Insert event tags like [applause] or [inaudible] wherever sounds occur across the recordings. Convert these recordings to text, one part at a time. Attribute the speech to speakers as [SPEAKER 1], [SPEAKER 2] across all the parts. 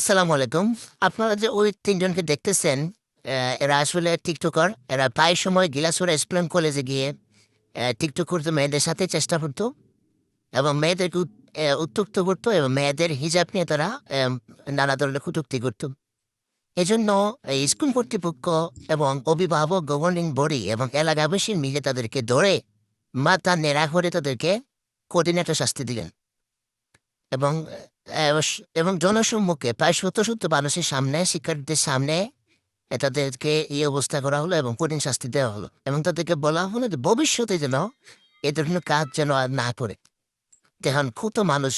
[SPEAKER 1] আসসালামু আলাইকুম। আপনারা যে ওই তিনজনকে দেখতেছেন এরা আসলে টিকটকার। এরা প্রায় সময় গিলাসুরা ইসলাম কলেজে গিয়ে টিকটক করতে, মেয়েদের সাথে চেষ্টা করতো এবং মেয়েদেরকে উত- উত্তক্ত করতো এবং মেয়েদের হিজাব নিয়ে তারা নানা ধরনের কুটুক্তি করতো। এজন্য স্কুল কর্তৃপক্ষ এবং অভিভাবক গভর্নিং বডি এবং এলাকাবাসী মিলে তাদেরকে ধরে মাথা নেড়া করে তাদেরকে কঠিন একটা শাস্তি দিলেন এবং এবং জনসম্মুখে প্রায় শত শত মানুষের সামনে, শিক্ষার্থীদের সামনে তাদেরকে এই অবস্থা করা হলো এবং কঠিন শাস্তি দেওয়া হলো। এবং তাদেরকে বলা হলো যে ভবিষ্যতে যেন এ ধরনের কাজ যেন আর না করে। দেখুন কত মানুষ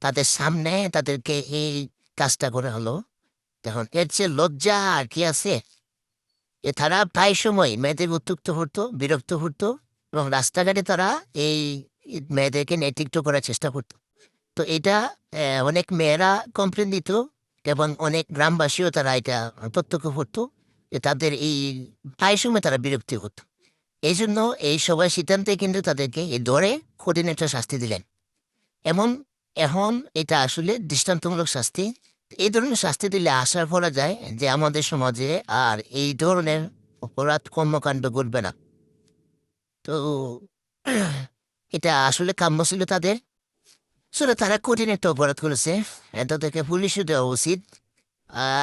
[SPEAKER 1] তাদের সামনে তাদেরকে এই কাজটা করা হলো। দেখুন, এর যে লজ্জা আর কি আছে? এ তারা প্রায় সময় মেয়েদের উত্তুক্ত হতো, বিরক্ত হতো এবং রাস্তাঘাটে তারা এই মেয়েদেরকে নেতৃত্ব করার চেষ্টা করতো। তো এটা অনেক মেয়েরা কমপ্লেন দিত এবং অনেক গ্রামবাসীও তারা এটা প্রত্যক্ষ করতো যে তাদের এই প্রায় সময় তারা বিরক্তি হতো এই জন্য এই সবাই সিদ্ধান্তে কিন্তু তাদেরকে এই দরে কঠিন একটা শাস্তি দিলেন। এমন, এখন এটা আসলে দৃষ্টান্তমূলক শাস্তি। এই ধরনের শাস্তি দিলে আশা করা যায় যে আমাদের সমাজে আর এই ধরনের অপরাধ কর্মকাণ্ড ঘটবে না। তো, [clears throat] এটা আসলে কাম্য ছিল তাদের। আসলে তারা কঠিন একটা অপরাধ করেছে। এটা থেকে পুলিশও দেওয়া উচিত।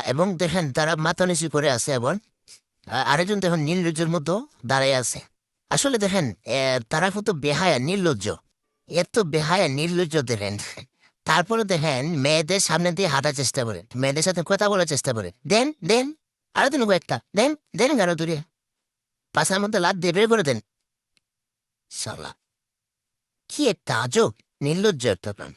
[SPEAKER 1] এবং দেখেন, তারা মাথা নিচু করে আছে এবং আরেকজন দেখেন, নির্লজ্জের মতো দাঁড়ায় আছে। আসলে দেখেন তারা কত বেহায়া, নির্লজ্জ। এত বেহায়া, নির্লজ্জ দেখেন। তারপরে দেখেন, মেয়েদের সামনে দিয়ে হাঁটার চেষ্টা করে। মেয়েদের সাথে কথা বলার চেষ্টা করে। দেন দেন, আরও দিন একটা দেন দেন গাড়ো দূরে। পাশার মধ্যে লাদ দিয়ে বের করে দেন। সালা কি একটা আজব। নির্লজ্জ একটা প্রাণ